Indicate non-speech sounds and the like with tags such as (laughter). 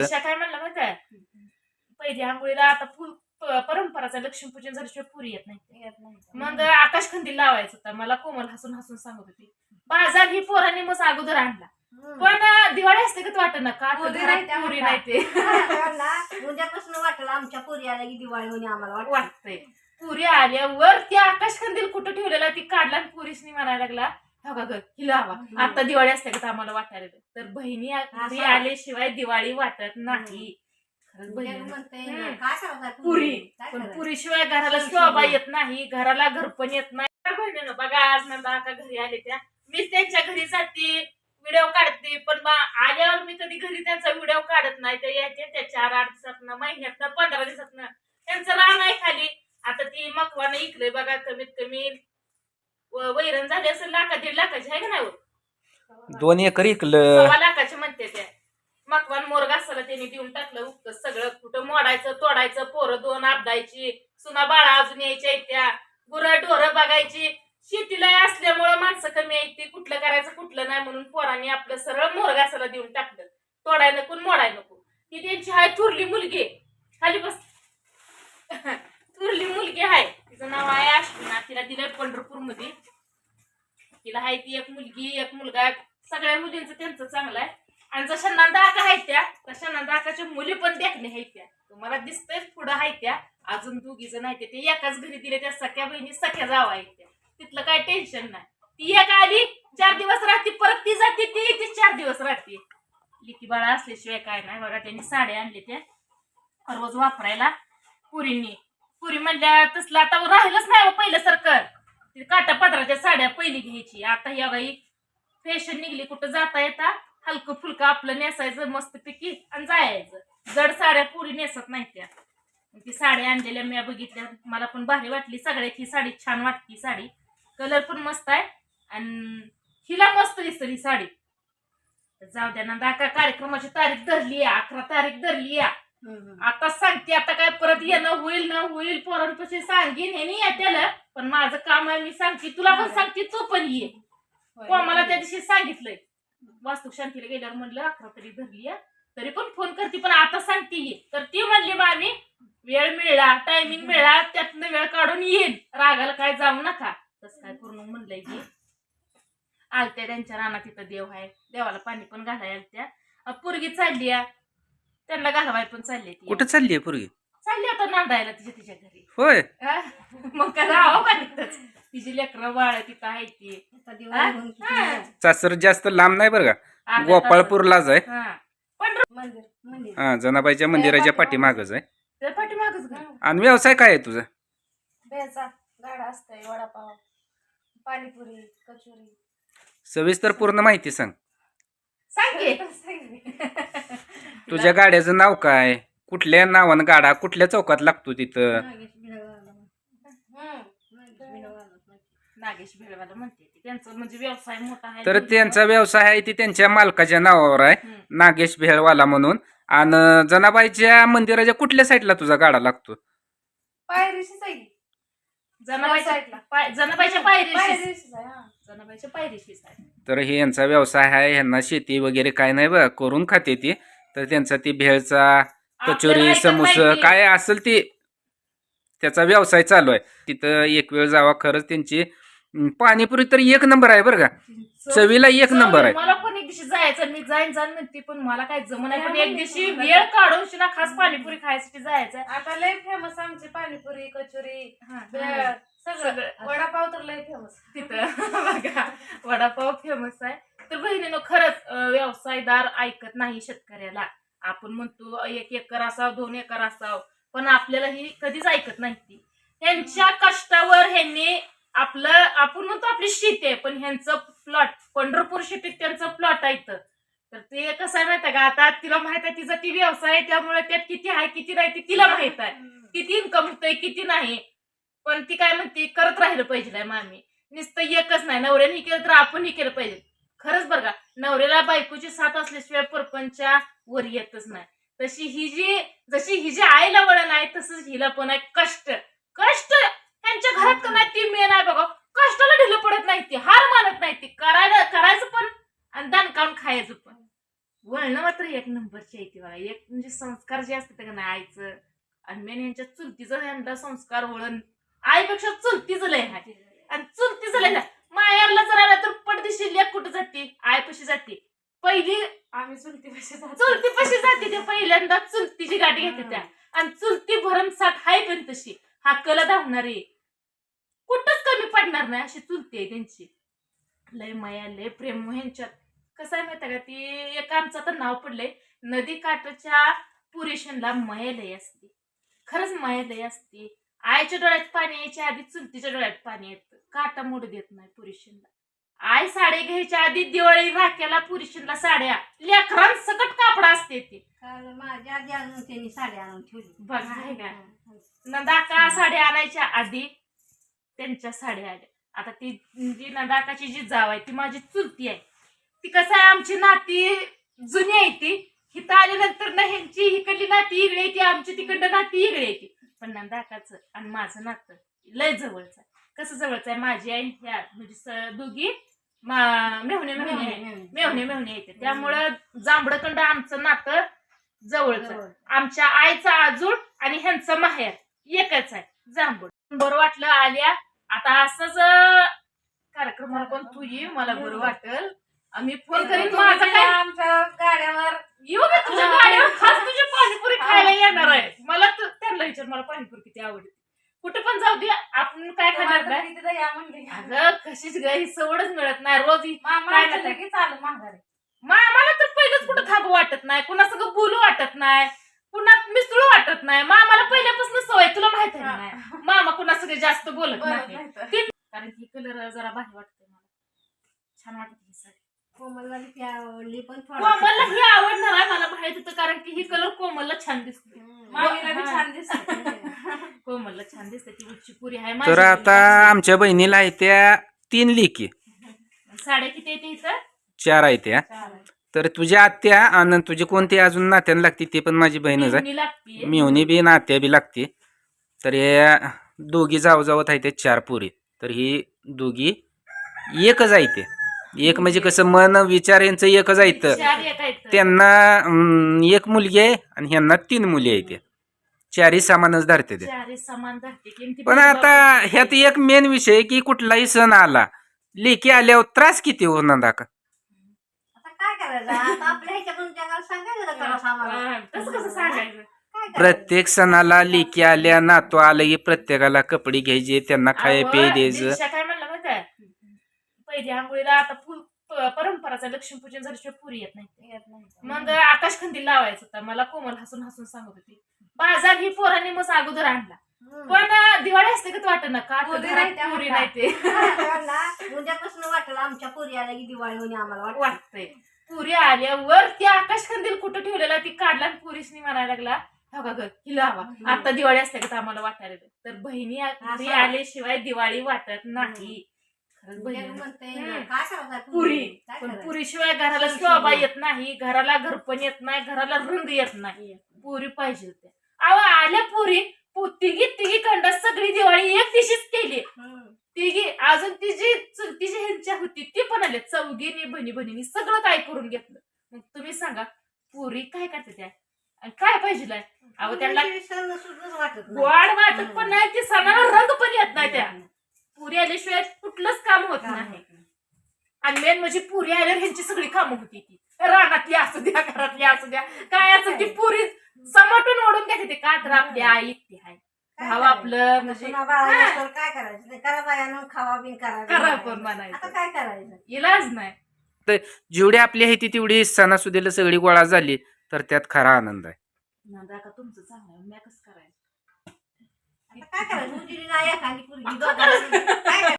दिशा काय म्हणलं माहिती आहे पहिली आंघोळीला आता फुल प- परंपराचा लक्ष्मीपूजन झाल्याशिवाय पुरी येत नाही येत नाही. मग आकाश खंदील लावायचं होतं मला कोमल हसून हसून सांगत होती बाजार ही पोरांनी मग अगोदर आणला हम्म. पण अं, दिवाळी असते का वाटत ना का पुरी नाही त्या पुरी म्हणता. नाही ते उद्यापासून वाटेल आमच्या पोरी आल्या की दिवाळी होणे आम्हाला वाटतं. वाटतंय पुरी आल्यावर ती आकाश कंदील कुठं ठेवलेला ती काढला आणि पुरीसनी म्हणायला लागला हो का ग? हिला हवा. हम्म. आता दिवाळी असते का तर आम्हाला वाटायला लागलं. तर बहिणी घरी असं. आल्याशिवाय दिवाळी वाटत नाही. खरंच उद्या बहिणी म्हणते, हम्म. काय करायचं पुरी. पण करायचं? पुरीशिवाय घराला शोभा शिवाय. येत नाही. घराला घरपण येत नाही. काय बहिणीनं बघा आज नंदा का घरी आले त्या. मीच त्यांच्या घरी जाते व्हिडिओ काढते. पण बा- आल्यावर मी कधी घरी त्यांचा व्हिडिओ काढत नाही. ते येते त्या चार आठ दिवसातनं महिन्यातनं पंधरा दिवसातनं. त्यांचं रान आहे खाली. आता ती मकवानं इकलंय बघा कमीत कमी व- वैरण झाली असेल लाखा दीड लाखाची आहे का नाही हो? दोन एकर इकलं. सव्वा लाखाची म्हणते त्या मकवान मोरगा असला त्यांनी देऊन टाकलं उगत सगळं. कुठं मोडायचं तोडायचं पोरं दोन आपदायची सुना बाळा अजून यायच्या त्या. गुरं ढोरं बघायची. शेतीला असल्यामुळं माणसं कमी यायची कुठलं करायचं कुठलं नाही म्हणून पोरांनी आपलं सरळ मोरगासाला देऊन टाकलं. तोडाय नको मोडाय नको. ती त्यांची हाय थुरली मुलगी. खाली बस. (laughs) थुरली मुलगी आहे तिचं नाव आहे अश्विना. तिला दिलं पंढरपूरमध्ये तिला आहे ती एक मुलगी एक मुलगा. सगळ्या मुलींचं त्यांचं चांगलं आहे. आणि जशा नंदाका आहेत त्या तशा नंदाकाच्या मुली पण देखणे आहेत त्या. तुम्हाला दिसतंय पुढं आहेत त्या. अजून दोघी जण आहेत ते एकाच घरी दिले त्या सख्या बहिणी सख्या जावा आहेत त्या. तिथलं काय टेन्शन नाही. ती एक आली चार दिवस राहते परत ती जाते ती ती चार दिवस राहते. लिखी बाळा असल्याशिवाय काय नाही. बघा त्यांनी साड्या आणले त्या. रोज वापरायला पुरींनी. पुरी म्हणल्या तसलं आता राहिलंच नाही हो पहिल्यासारखं ती काटा पदराच्या साड्या पहिली घ्यायची. आता या बाई फॅशन निघली कुठं जाता येता? हलकं फुलकं आपलं नेसायचं मस्त पिकी आणि जायचं. जड साड्या पुरी नेसत नाही त्या. मग ती साड्या आणलेल्या मी बघितल्या. मला पण भारी वाटली सगळ्यात. ही साडी छान वाटती साडी. कलर पण मस्त आहे. आणि हिला मस्त दिसत ही साडी. जाऊ द्या ना दाका कार्यक्रमाची तारीख धरली या अकरा तारीख धरली या आता सांगते आता काय परत येणं होईल ना होईल पोरांपाशी सांगेन हे नाही येत्याला पण माझं काम आहे मी सांगते. तुला पण सांगते तू पण ये. हो मला त्या दिवशी सांगितलंय. वास्तू शांतीला गेल्यावर म्हणलं अकरा तरी धरली. तरी पण फोन करते पण आता सांगते ये. तर ती म्हणली मामी वेळ मिळला टायमिंग मिळाला त्यातनं वेळ काढून येईल रागाला काय जाऊ नका. तसं काय करून म्हणलंय की आलत्या त्यांच्या रानात तिथं देव आहे. देवाला पाणी पण घालाय आलत्या. अ, पोरगी चालली. त्यांना घालवाय पण चालली ती कुठं चालली आहे पूर्वी चालली आता नांदायला तिच्या तिच्या घरी होय हा? मग काय राहावं का तिथंच तिची लेकरं बाळ तिथं आहे ती आता दिवाळी होऊन किती हा. दिवस? सासर जास्त लांब नाही बरं का अर्ध्या गोपाळपूरलाच आहे तासात. हा. मंदिर मंदिर हा जनाबाईच्या मंदिराच्या पाठीमागच आहे त्या पाठीमागच घर. आणि व्यवसाय काय आहे तुझा बेचा गाडा असतंय वडापाव पाणीपुरी कचोरी सविस्तर पूर्ण माहिती सांग सांग की. तुझ्या गाड्याचं नाव काय कुठल्या नावानं गाडा कुठल्या चौकात लागतो तिथं नागेश भिडवाला. हम्म. नागेश भिडवाला. नागेश भेळवाला म्हणते ती. त्यांचं म्हणजे व्यवसाय मोठा आहे तर त्यांचा व्यवसाय आहे ती त्यांच्या मालकाच्या नावावर आहे हम्म. नागेश भेळवाला म्हणून आणि जनाबाईच्या मंदिराच्या कुठल्या साईडला तुझा गाडा लागतो पायरीशीच आहे की? जनाबाईच्या साईडला. पाय- जनाबाईच्या पायरीशीच पायरीशीच आहे, हा. जनाबाईच्या पायरीशीच आहे तर हे यांचा व्यवसाय आहे ह्यांना शेती वगैरे काय नाही बघ करून खाते ती तर त्यांचा ती भेळचा कचोरी समोस. काय असेल ते त्याचा व्यवसाय चालू आहे. तिथं एक वेळ जावा खरंच त्यांची पाणीपुरी तर एक नंबर आहे बरं का. चव- चवीला एक नंबर आहे. मला पण एक दिवशी जायचं मी जाईन जाईन म्हणते पण मला काय जमन आहे पण नाही, एक दिवशी वेळ काढून शिना खास पाणीपुरी खायसाठी जायचं. आता लय फेमस आमची पाणीपुरी कचोरी हा. सगळं. वडापाव तर लय फेमस तिथं (laughs) बघा वडापाव फेमस आहे. तर बहिणीनं खरंच व्यवसायदार ऐकत नाही शेतकऱ्याला. आपण म्हणतो एक एकर असावं दोन एकर असावं पण आपल्याला ही कधीच ऐकत नाही ती. ह्यांच्या कष्टावर ह्यांनी आपलं आपण म्हणतो आपली शेती आहे पण ह्यांचं प्लॉट पंढरपूर शेतीत त्यांचं प्लॉट आहे इथं. तर ते कसं आहे माहिती आहे का? आता तिला माहीत आहे तिचा ती व्यवसाय आहे त्यामुळे त्यात किती आहे किती नाही ते तिला माहीत आहे. किती इन्कम होतंय किती नाही. पण ती काय म्हणते करत राहिलं पाहिजे मामी. नुसतं एकच नाही नवऱ्याने केलं तर आपणही केलं पाहिजे. खरंच बरं का नवऱ्याला बायकोची साथ असल्याशिवाय परपंचा वर येतच नाही. तशी ही जी जशी ही जी आईला वळण आहे तसंच हिला पण आहे कष्ट. कष्ट त्यांच्या घरात का नाही ती मेन आहे बघा. कष्टाला ढिलं पडत नाही ती हार मानत नाही ती. करायला करायचं पण आणि दान काढून खायचं पण. वळणं मात्र एक नंबरची आहे ती बघा एक म्हणजे संस्कार जे असते का नाही आईचं आणि मेन यांच्या चुलतीचं यांना संस्कार वळण. आईपेक्षा चुलतीचं लय आहे आणि चुलतीचं लय मायाला जर आला तर पडदिशी लेख कुठं जाते? आईपाशी जाते. पहिली आम्ही चुलती कशी चुलती पशी जाते ते पहिल्यांदा. चुलतीची गाठी घेते त्या. आणि चुलती भरमसाठ हाय पण तशी. हाकला धावणारी. कुठंच कमी पडणार नाही अशी चुलती आहे त्यांची. लय माया लय प्रेम ह्यांच्यात कसं आहे माहिती का? ती एक आमचं तर नाव पडलंय. नदी काठाच्या पुरेशनला माया लय असते. खरंच माया लय असते. आईच्या डोळ्यात पाणी यायच्या आधी चुलतीच्या डोळ्यात पाणी येतं. काटा मोड देत नाही पुरेशनला आई साडे घ्यायच्या आधी दिवाळी राख्याला पुरुषींना साड्या लेकरां सकट कापड असते ते. काल माझ्या आधी आणून त्यांनी साड्या आणून ठेवली. बघा आहे का? नंदाका साड्या आणायच्या आधी त्यांच्या साड्या आल्या. आता ती जी नंदाकाची जी जाव आहे ती माझी चुलती आहे. ती कसं आहे आमची नाती जुनी आहे ती. हिथं आल्यानंतर ना ह्यांची हिकडली नाती इकडे येते आमची तिकडं नाती इकडे येते पण नंदाकाचं आणि माझं नातं. लय जवळचं आहे. कसं जवळचं आहे? माझी आई ह्या म्हणजे स- दोघी मा- मेहुणे मेहुणे. मेहुणे मेहुणे येते. त्यामुळं जांभळकंड आमचं नातं जवळचं. आमच्या आईचा आजूळ आणि ह्यांचं माहेर एकच आहे. जांभूळ. बरं वाटलं आल्या. आता असंच अं, कार्यक्रमाला पण तू ये मला बरं वाटल. आम्ही फोन करीन. माझा काय आमच्या गाड्यावर येऊ का तुझ्या गाडीवर खास तुझी पाणीपुरी खायला येणार आहे मला तर त्यांना विचार मला पाणीपुरी किती आवडते कुठे पण जाऊ दे आपण काय खाणार म्हणली अगं कशीच ग ही सवडच मिळत नाही रोज ही- मामा काय आमचं नाही. लगेच आलं माघारी. मा- मला तर पहिलंच कुठं थांबू वाटत नाही कुणा सगळं बोलू वाटत नाही पुन्हा मिसळू वाटत नाही. मामाला पहिल्यापासून सवय तुला माहीत आहे नाही? मामा कुणा सगळे जास्त बोलत बरं नाही. ते- कारण ही कलर जरा भारी वाटते मला. छान वाटते ही साडी कोमलला ती आवडली पण कोमलला ही आवडणार आहे मला माहीत होतं कारण की ही कलर कोमलला छान दिसते मामीला बी हा. छान दिसत कोमलला छान दिसते ती उच्ची पुरी आहे. तर आता आमच्या बहिणीला आहे त्या तीन लेकी. साड्या किती येते इथं? चार आहे त्या. तर तुझ्या आत्या आणि तुझी कोणती अजून नात्याला लागते ते पण माझी बहीणच आहे. मिवणी बी नात्या बी लागते. तर या दोघी जाऊ जावत आहे ते चार पुरी. तर ही दोघी एकच आहे ते. एक म्हणजे कसं मन विचार यांचं एकच आहे तर चार एक आहेत. त्यांना अं, एक मुलगी आहे आणि ह्यांना तीन मुली आहेत. चारही सामानच धरते ते. समान धरते की ती पण आता ह्यात एक मेन विषय आहे की कुठलाही सण आला लेकी आल्यावर त्रास किती हो नंदा का आता काय करायचं? आता आपल्या ह्याच्याकडून जगाला सांगायचं ना करा आम्हाला? हा, तसं कसं सांगायचं? काय करायचं? प्रत्येक सणाला लेकी आल्या नातू आलं की प्रत्येकाला कपडे घ्यायचे त्यांना खाय अहो, पे द्यायचं. काय म्हणलं माहिती आहे? पहिली आंघोळीला आता फुल प- परंपराचं लक्ष्मीपूजन झाल्याशिवाय पुरी येत नाही. येत नाही. मग आकाश खंदील लावायचं होता. मला कोमल हसून हसून सांगत होती. बाजार ही पोरांनी मग अगोदर आणला. पण दिवाळी असते का वाटत ना? का पोरी नाही ते (laughs) उद्यापासून वाटलं आमच्या पोरी आल्या की दिवाळी होणे आम्हाला वाटत. वाटतंय. पुरी आल्यावर ती आकाश कंदील कुठं ठेवलेला ती काढला आणि पुरीसनी म्हणायला लागला हो का ग ही लावा. आता दिवाळी असते का आम्हाला वाटायला. तर बहिणी. आल्याशिवाय दिवाळी वाटत नाही. पुरी. पण? पुरीशिवाय घराला शोभा येत नाही घराला घरपण येत नाही घराला रंग येत नाही. पुरी पाहिजे होत्या. अहो आल्या पुरी. तिघी तिघी खंड सगळी दिवाळी एक दिवशीच केली. तिघी अजून ती जी चुलती जी ह्यांच्या होती ती पण आले चौघीने बहिणी बहिणीनी सगळं काय करून घेतलं. मग तुम्ही सांगा पुरी काय करते त्या? आणि काय पाहिजे अहो त्यांना सुद्धाच वाटत पण नाही ती सणाला रंग पण येत नाही त्या. पुरी आल्याशिवाय कुठलंच काम होत काम नाही. होत नाही. आणि मेन म्हणजे पुरी आल्यावर ह्यांची सगळी कामं होती ती. रानातली असू द्या घरातली असू द्या काय असं ती पुरी समाटून ओढून घेते ते. का तर आपली आई ती आहे. भाव? आपलं म्हणजे सुना बाळा हा. नसल्यावर काय करायचं? ते करा बायानं खावा बिन करा करा पण आता म्हणायचं काय करायचं? इलाज नाही. जेवढी आपली आहे ती तेवढी सणासुदीला सगळी गोळा झाली तर त्यात खरा आनंद आहे. नंदा का तुमचं चांगलं आहे, मी कसं करायचं? आता काय करायचं? उजिरी नाही एखादी पोरगी (laughs) आता दोघांना- काय करायचं?